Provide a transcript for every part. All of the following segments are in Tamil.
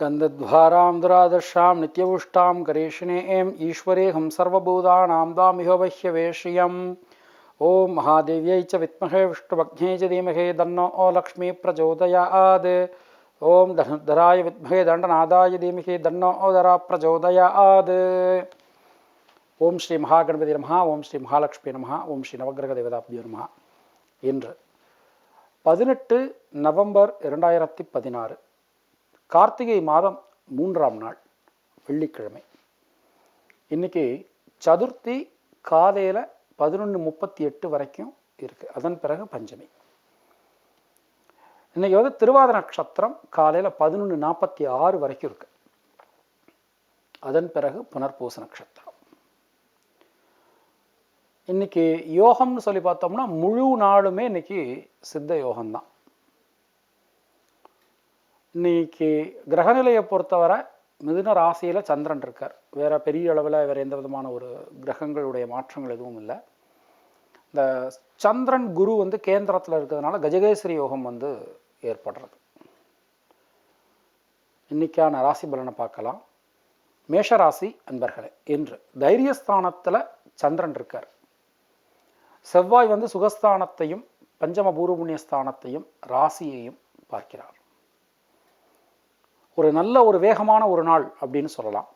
गन्धद्वारां दुरादर्शां नित्यपुष्टां करेशिने एं ईश्वरेऽहं सर्वभूतानां दामिह वह्यवेश्रियम् ॐ महादेव्यै च विद्महे विष्णुभग्न्यै च धीमहि तन्नो ओ लक्ष्मी प्रचोदयात् ॐ धनुर्धराय विद्महे दण्डनादाय धीमहि तन्नो ओदरा प्रचोदयात् ஓம் ஸ்ரீ மகாகணபதி நமஹா ஓம் ஸ்ரீ மகாலட்சுமி நமஹா ஓம் ஸ்ரீ நவகிரக தேவதாபியோ நமஹா இன்று பதினெட்டு நவம்பர் இரண்டாயிரத்தி பதினாறு கார்த்திகை மாதம் மூன்றாம் நாள் வெள்ளிக்கிழமை. இன்னைக்கு சதுர்த்தி காலையில் பதினொன்று முப்பத்தி எட்டு வரைக்கும் இருக்குது அதன் பிறகு பஞ்சமி. இன்னைக்கு வந்து திருவாத நட்சத்திரம் காலையில் பதினொன்று நாற்பத்தி ஆறு வரைக்கும் இருக்கு. அதன் பிறகு புனர்பூச நட்சத்திரம். இன்னைக்கு யோகம்னு சொல்லி பார்த்தோம்னா முழு நாளுமே இன்னைக்கு சித்த யோகம்தான். இன்னைக்கு கிரகநிலையை பொறுத்தவரை மிதுன ராசியில் சந்திரன் இருக்கார். வேற பெரிய அளவில் வேறு எந்த விதமான ஒரு கிரகங்களுடைய மாற்றங்கள் எதுவும் இல்லை. இந்த சந்திரன் குரு வந்து கேந்திரத்தில் இருக்கிறதுனால கஜகேசரி யோகம் வந்து ஏற்படுறது. இன்னைக்கான ராசி பலனை பார்க்கலாம். மேஷராசி அன்பர்களே என்று தைரியஸ்தானத்தில் சந்திரன் இருக்கார். செவ்வாய் வந்து சுகஸ்தானத்தையும் பஞ்சம பூர்வபுண்ணிய ஸ்தானத்தையும் ராசியையும் பார்க்கிறார். ஒரு நல்ல ஒரு வேகமான ஒரு நாள் அப்படின்னு சொல்லலாம்.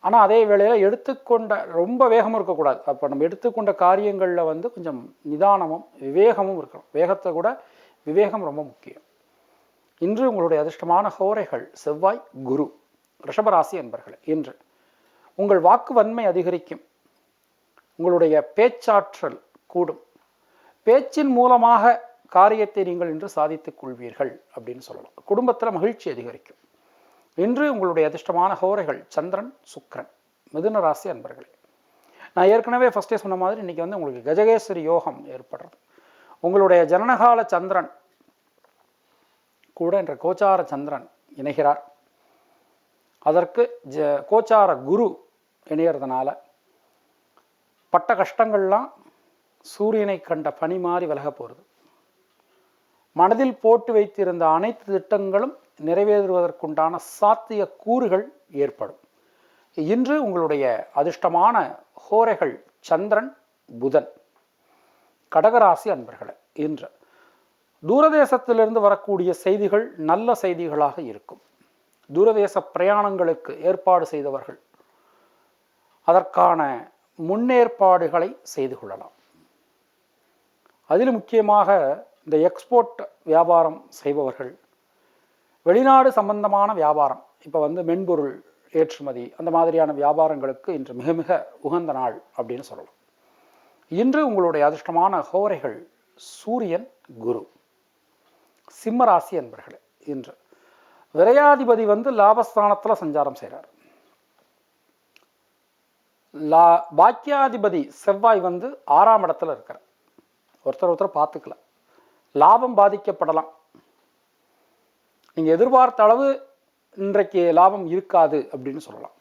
ஆனால் அதே வேளையில் எடுத்துக்கொண்ட ரொம்ப வேகமும் இருக்கக்கூடாது. அப்போ நம்ம எடுத்துக்கொண்ட காரியங்களில் வந்து கொஞ்சம் நிதானமும் விவேகமும் இருக்கணும். வேகத்தை கூட விவேகம் ரொம்ப முக்கியம். இன்று உங்களுடைய அதிர்ஷ்டமான ஹோரைகள் செவ்வாய் குரு ரிஷபராசி என்பர்களே இன்று உங்கள் வாக்கு வன்மை அதிகரிக்கும். உங்களுடைய பேச்சாற்றல் கூடும். பேச்சின் மூலமாக காரியத்தை நீங்கள் இன்று சாதித்துக் கொள்வீர்கள் அப்படின்னு சொல்லலாம் குடும்பத்தில் மகிழ்ச்சி அதிகரிக்கும். இன்று உங்களுடைய அதிர்ஷ்டமான ஹோரைகள் சந்திரன் சுக்கரன் மிதுன ராசி அன்பர்களே. நான் ஏற்கனவே ஃபஸ்ட்டே சொன்ன மாதிரி இன்றைக்கி வந்து உங்களுக்கு கஜகேஸ்வரி யோகம் ஏற்படுறது. உங்களுடைய ஜனனகால சந்திரன் கூட என்ற கோச்சார சந்திரன் இணைகிறார். அதற்கு ஜ கோச்சார குரு இணையறதுனால பட்ட கஷ்டங்கள்லாம் சூரியனை கண்ட பனி மாறி விலக போகிறது மனதில் போட்டு வைத்திருந்த அனைத்து திட்டங்களும் நிறைவேறுவதற்குண்டான சாத்திய கூறுகள் ஏற்படும். இன்று உங்களுடைய அதிர்ஷ்டமான ஹோரைகள் சந்திரன் புதன் கடகராசி அன்பர்களே இன்று தூரதேசத்திலிருந்து வரக்கூடிய செய்திகள் நல்ல செய்திகளாக இருக்கும். தூரதேச பிரயாணங்களுக்கு ஏற்பாடு செய்தவர்கள் அதற்கான முன்னேற்பாடுகளை செய்து கொள்ளலாம். அதில் முக்கியமாக இந்த எக்ஸ்போர்ட் வியாபாரம் செய்பவர்கள். வெளிநாடு சம்பந்தமான வியாபாரம் இப்போ வந்து மென்பொருள் ஏற்றுமதி அந்த மாதிரியான வியாபாரங்களுக்கு இன்று மிக மிக உகந்த நாள் அப்படின்னு சொல்லலாம். இன்று உங்களுடைய அதிர்ஷ்டமான ஹோரைகள் சூரியன் குரு சிம்மராசி என்பர்களே இன்று. விரையாதிபதி வந்து லாபஸ்தானத்தில் சஞ்சாரம் செய்கிறார் லா பாக்கியாதிபதி செவ்வாய் வந்து ஆறாம் இடத்துல இருக்கிறார் ஒருத்தர் ஒருத்தர் பார்த்துக்கலாம். லாபம் பாதிக்கப்படலாம். நீங்கள் எதிர்பார்த்த அளவு இன்றைக்கு லாபம் இருக்காது அப்படின்னு சொல்லலாம்.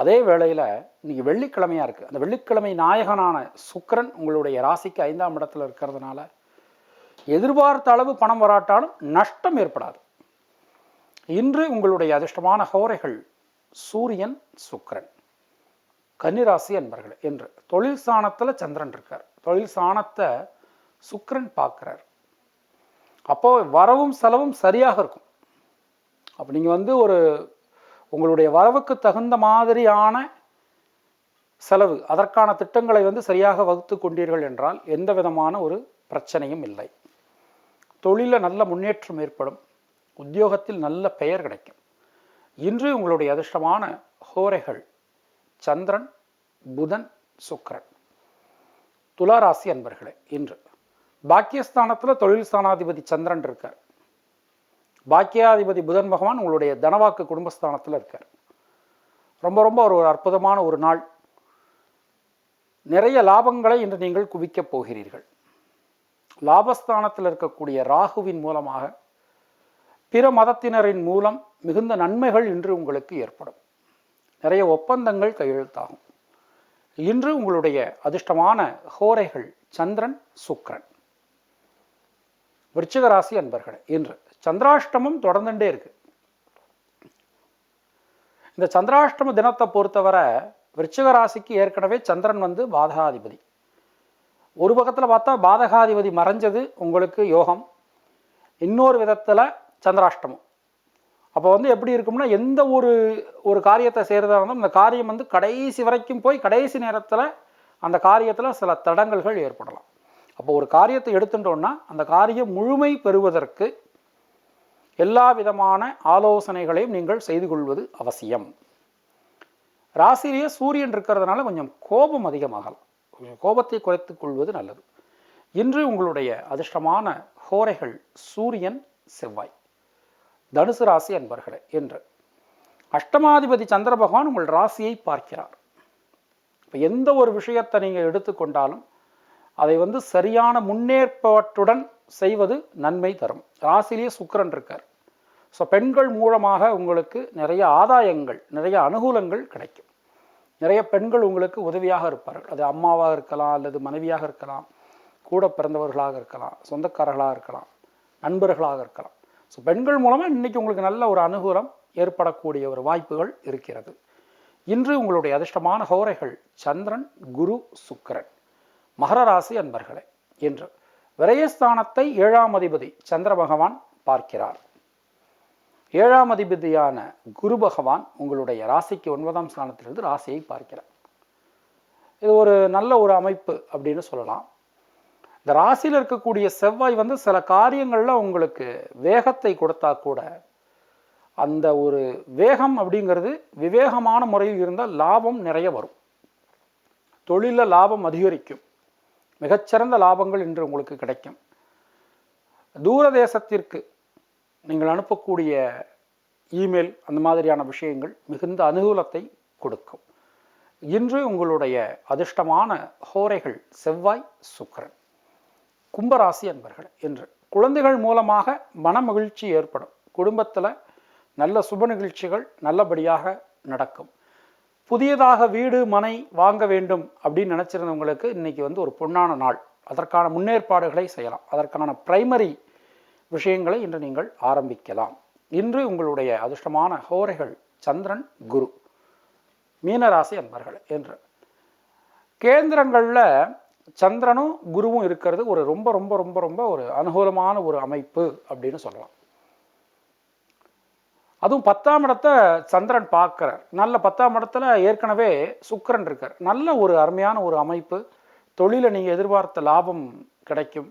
அதே வேளையில் இன்றைக்கி வெள்ளிக்கிழமையாக இருக்குது அந்த வெள்ளிக்கிழமை நாயகனான சுக்கரன் உங்களுடைய ராசிக்கு ஐந்தாம் இடத்துல இருக்கிறதுனால எதிர்பார்த்த அளவு பணம் வராட்டாலும் நஷ்டம் ஏற்படாது. இன்று உங்களுடைய அதிர்ஷ்டமான ஹோரைகள் சூரியன் சுக்கரன் கன்னிராசி என்பர்கள் என்று தொழில் சாணத்தில் சந்திரன் இருக்கார். தொழில் சாணத்தை சுக்கரன் பார்க்குறார். அப்போ வரவும் செலவும் சரியாக இருக்கும். அப்போ நீங்கள் வந்து ஒரு உங்களுடைய வரவுக்கு தகுந்த மாதிரியான செலவு அதற்கான திட்டங்களை வந்து சரியாக வகுத்து கொண்டீர்கள் என்றால் எந்த விதமான ஒரு பிரச்சனையும் இல்லை. தொழிலில் நல்ல முன்னேற்றம் ஏற்படும். உத்தியோகத்தில் நல்ல பெயர் கிடைக்கும். இன்று உங்களுடைய அதிர்ஷ்டமான ஹோரைகள் சந்திரன் புதன் சுக்கரன். துளாராசி அன்பர்களே இன்று பாக்கியஸ்தானத்தில் தொழில் ஸ்தானாதிபதி சந்திரன் இருக்கார். பாக்கியாதிபதி புதன் பகவான் உங்களுடைய தனவாக்கு குடும்பஸ்தானத்தில் இருக்கார். ரொம்ப ரொம்ப ஒரு அற்புதமான ஒரு நாள். நிறைய லாபங்களை இன்று நீங்கள் குவிக்கப் போகிறீர்கள். லாபஸ்தானத்தில் இருக்கக்கூடிய ராகுவின் மூலமாக பிற மதத்தினரின் மூலம் மிகுந்த நன்மைகள் இன்று உங்களுக்கு ஏற்படும். நிறைய ஒப்பந்தங்கள் கையெழுத்தாகும். இன்று உங்களுடைய அதிர்ஷ்டமான ஹோரைகள் சந்திரன் சுக்ரன் விருச்சிக ராசி அன்பர்களே இன்று சந்திராஷ்டமம் தொடர்ந்துட்டே இருக்கு. இந்த சந்திராஷ்டம தினத்தை பொறுத்தவரை விருச்சிக ராசிக்கு ஏற்கனவே சந்திரன் வந்து பாதகாதிபதி. ஒரு பக்கத்தில் பார்த்தா பாதகாதிபதி மறைஞ்சது உங்களுக்கு யோகம் இன்னொரு விதத்தில் சந்திராஷ்டமம். அப்போ வந்து எப்படி இருக்கும்னா எந்த ஒரு ஒரு காரியத்தை செய்கிறதா இருந்தாலும் இந்த காரியம் வந்து கடைசி வரைக்கும் போய் கடைசி நேரத்தில் அந்த காரியத்தில் சில தடங்கல்கள் ஏற்படலாம். அப்போ ஒரு காரியத்தை எடுத்துட்டோம்னா அந்த காரியம் முழுமை பெறுவதற்கு எல்லா விதமான ஆலோசனைகளையும் நீங்கள் செய்து கொள்வது அவசியம். ராசியிலேயே சூரியன் இருக்கிறதுனால கொஞ்சம் கோபம் அதிகமாகலாம். கொஞ்சம் கோபத்தை குறைத்து கொள்வது நல்லது. இன்று உங்களுடைய அதிர்ஷ்டமான ஹோரைகள் சூரியன் செவ்வாய் தனுசு ராசி அன்பர்களே என்று அஷ்டமாதிபதி சந்திர பகவான் உங்கள் ராசியை பார்க்கிறார். இப்போ எந்த ஒரு விஷயத்தை நீங்கள் எடுத்துக்கொண்டாலும் அதை வந்து சரியான முன்னேற்பாட்டுடன் செய்வது நன்மை தரும். ராசிலேயே சுக்கரன் இருக்கார். ஸோ பெண்கள் மூலமாக உங்களுக்கு நிறைய ஆதாயங்கள் நிறைய அனுகூலங்கள் கிடைக்கும். நிறைய பெண்கள் உங்களுக்கு உதவியாக இருப்பார்கள். அது அம்மாவாக இருக்கலாம் அல்லது மனைவியாக இருக்கலாம் கூட பிறந்தவர்களாக இருக்கலாம் சொந்தக்காரர்களாக இருக்கலாம் நண்பர்களாக இருக்கலாம். ஸோ பெண்கள் மூலமாக இன்றைக்கி உங்களுக்கு நல்ல ஒரு அனுகூலம் ஏற்படக்கூடிய ஒரு வாய்ப்புகள் இருக்கிறது. இன்று உங்களுடைய அதிர்ஷ்டமான ஹோரைகள் சந்திரன் குரு சுக்கரன். மகர ராசி அன்பர்களே என்று விரயஸ்தானத்தை ஏழாம் அதிபதி சந்திர பகவான் பார்க்கிறார். ஏழாம் அதிபதியான குரு பகவான் உங்களுடைய ராசிக்கு ஒன்பதாம் ஸ்தானத்திலிருந்து ராசியை பார்க்கிறார். இது ஒரு நல்ல ஒரு அமைப்பு அப்படின்னு சொல்லலாம். இந்த ராசியில் இருக்கக்கூடிய செவ்வாய் வந்து சில காரியங்களில் உங்களுக்கு வேகத்தை கொடுத்தா கூட அந்த ஒரு வேகம் அப்படிங்கிறது விவேகமான முறையில் இருந்தால் லாபம் நிறைய வரும். தொழிலில் லாபம் அதிகரிக்கும். மிகச்சிறந்த லாபங்கள் இன்று உங்களுக்கு கிடைக்கும். தூரதேசத்திற்கு நீங்கள் அனுப்பக்கூடிய இமெயில் அந்த மாதிரியான விஷயங்கள் மிகுந்த அனுகூலத்தை கொடுக்கும். இன்று உங்களுடைய அதிர்ஷ்டமான ஹோரைகள் செவ்வாய் சுக்கரன் கும்பராசி அன்பர்கள் என்று. குழந்தைகள் மூலமாக மன மகிழ்ச்சி ஏற்படும். குடும்பத்தில் நல்ல சுப நிகழ்ச்சிகள் நல்லபடியாக நடக்கும். புதியதாக வீடு மனை வாங்க வேண்டும் அப்படின்னு நினச்சிருந்தவங்களுக்கு இன்றைக்கி வந்து ஒரு பொன்னான நாள். அதற்கான முன்னேற்பாடுகளை செய்யலாம். அதற்கான பிரைமரி விஷயங்களை இன்று நீங்கள் ஆரம்பிக்கலாம். இன்று உங்களுடைய அதிர்ஷ்டமான ஹோரைகள் சந்திரன் குரு மீனராசி அன்பர்கள் என்று. கேந்திரங்களில் சந்திரனும் குருவும் இருக்கிறது ஒரு ரொம்ப ரொம்ப ரொம்ப ரொம்ப ஒரு அனுகூலமான ஒரு அமைப்பு அப்படின்னு சொல்லலாம். அதுவும் பத்தாம் இடத்த சந்திரன் பார்க்குறார். நல்ல பத்தாம் இடத்துல ஏற்கனவே சுக்கரன் இருக்கார். நல்ல ஒரு அருமையான ஒரு அமைப்பு. தொழிலை நீங்கள் எதிர்பார்த்த லாபம் கிடைக்கும்.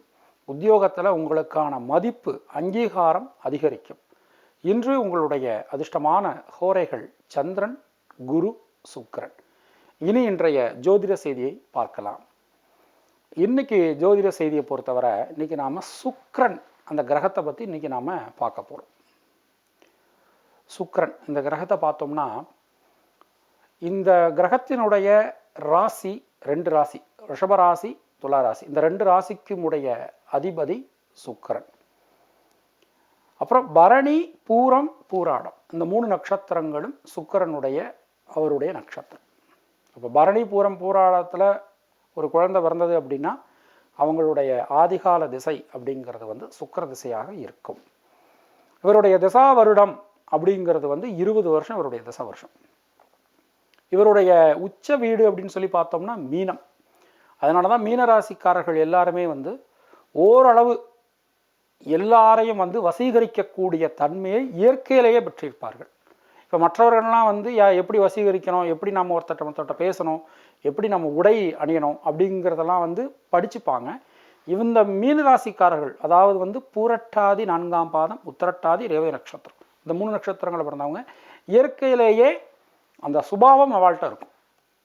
உத்தியோகத்தில் உங்களுக்கான மதிப்பு அங்கீகாரம் அதிகரிக்கும். இன்று உங்களுடைய அதிர்ஷ்டமான ஹோரைகள் சந்திரன் குரு சுக்கரன். இனி இன்றைய ஜோதிட செய்தியை பார்க்கலாம். இன்னைக்கு ஜோதிட செய்தியை பொறுத்தவரை இன்னைக்கு நாம் சுக்கரன் அந்த கிரகத்தை பற்றி இன்னைக்கு நாம் பார்க்க போகிறோம் சுக்கிரன். இந்த கிரகத்தை பார்த்தோம்னா இந்த கிரகத்தினுடைய ராசி ரெண்டு ராசி ரிஷபராசி துலா ராசி. இந்த ரெண்டு ராசிக்கும் உடைய அதிபதி சுக்கிரன். அப்புறம் பரணி பூரம் பூராடம். இந்த மூணு நட்சத்திரங்களும் சுக்கரனுடைய அவருடைய நட்சத்திரம். அப்போ பரணி பூரம் பூராடத்தில் ஒரு குழந்தை பிறந்தது அப்படின்னா அவங்களுடைய ஆதிகால திசை அப்படிங்கிறது வந்து சுக்கர திசையாக இருக்கும். இவருடைய திசா வருடம் அப்படிங்கிறது வந்து இருபது வருஷம் இவருடைய தச வருஷம் இவருடைய உச்ச வீடு அப்படின்னு சொல்லி பார்த்தோம்னா மீனம். அதனால தான் மீனராசிக்காரர்கள் எல்லாருமே வந்து ஓரளவு எல்லாரையும் வந்து வசீகரிக்கக்கூடிய தன்மையை இயற்கையிலேயே பெற்றிருப்பார்கள். இப்போ மற்றவர்கள்லாம் வந்து யா எப்படி வசீகரிக்கணும்? எப்படி நம்ம ஒருத்தட்ட ஒருத்தட்ட பேசணும்? எப்படி நம்ம உடை அணியணும்? அப்படிங்கிறதெல்லாம் வந்து படிச்சுப்பாங்க. இந்த மீனராசிக்காரர்கள் அதாவது வந்து பூரட்டாதி நான்காம் பாதம் உத்தரட்டாதி ரேவதி நட்சத்திரம். இந்த மூணு நட்சத்திரங்களை பிறந்தவங்க இயற்கையிலேயே அந்த சுபாவம் அவள்கிட்ட இருக்கும்.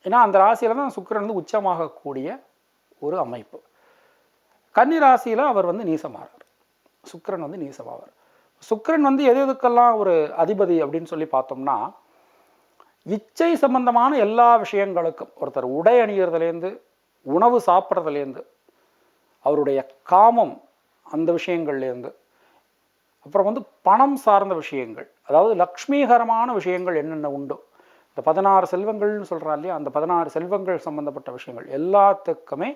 ஏன்னா அந்த ராசியில் தான் சுக்கிரன் வந்து உச்சமாகக்கூடிய ஒரு அமைப்பு. கன்னி ராசியில் அவர் வந்து நீசமாகிறார் சுக்கிரன் வந்து நீசமாவார். சுக்கிரன் வந்து எது எதுக்கெல்லாம் ஒரு அதிபதி அப்படின்னு சொல்லி பார்த்தோம்னா இச்சை சம்பந்தமான எல்லா விஷயங்களுக்கும் ஒருத்தர் உடை அணிகிறதுலேருந்து உணவு சாப்பிட்றதுலேருந்து அவருடைய காமம் அந்த விஷயங்கள்லேருந்து அப்புறம் வந்து பணம் சார்ந்த விஷயங்கள். அதாவது லக்ஷ்மீகரமான விஷயங்கள் என்னென்ன உண்டோ. இந்த பதினாறு செல்வங்கள்னு சொல்கிறா இல்லையா? அந்த பதினாறு செல்வங்கள் சம்பந்தப்பட்ட விஷயங்கள் எல்லாத்துக்குமே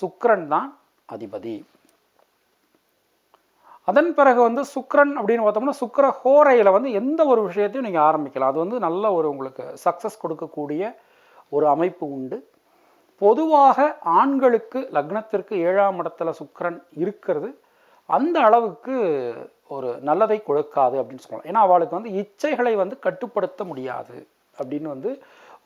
சுக்கரன் தான் அதிபதி. அதன் பிறகு வந்து சுக்கரன் அப்படின்னு பார்த்தோம்னா சுக்கர ஹோரையில் வந்து எந்த ஒரு விஷயத்தையும் நீங்கள் ஆரம்பிக்கலாம். அது வந்து நல்ல ஒரு உங்களுக்கு சக்ஸஸ் கொடுக்கக்கூடிய ஒரு அமைப்பு உண்டு. பொதுவாக ஆண்களுக்கு லக்னத்திற்கு ஏழாம் இடத்துல சுக்கரன் இருக்கிறது. அந்த அளவுக்கு ஒரு நல்லதை கொடுக்காது அப்படின்னு சொல்லலாம். ஏன்னா அவளுக்கு வந்து இச்சைகளை வந்து கட்டுப்படுத்த முடியாது அப்படின்னு வந்து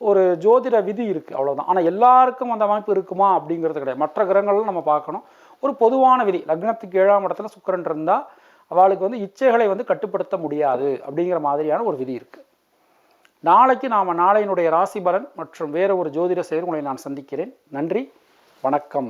ஒரு ஜோதிட விதி இருக்குது அவ்வளோதான் ஆனால் எல்லாருக்கும் அந்த அமைப்பு இருக்குமா அப்படிங்கிறது கிடையாது. மற்ற கிரகங்களும் நம்ம பார்க்கணும். ஒரு பொதுவான விதி லக்னத்துக்கு ஏழாம் இடத்துல சுக்கிரன் இருந்தால் அவளுக்கு வந்து இச்சைகளை வந்து கட்டுப்படுத்த முடியாது அப்படிங்கிற மாதிரியான ஒரு விதி இருக்குது நாளைக்கு நாம் நாளையினுடைய ராசி பலன் மற்றும் வேறு ஒரு ஜோதிட செயல் உங்களை நான் சந்திக்கிறேன். நன்றி வணக்கம்.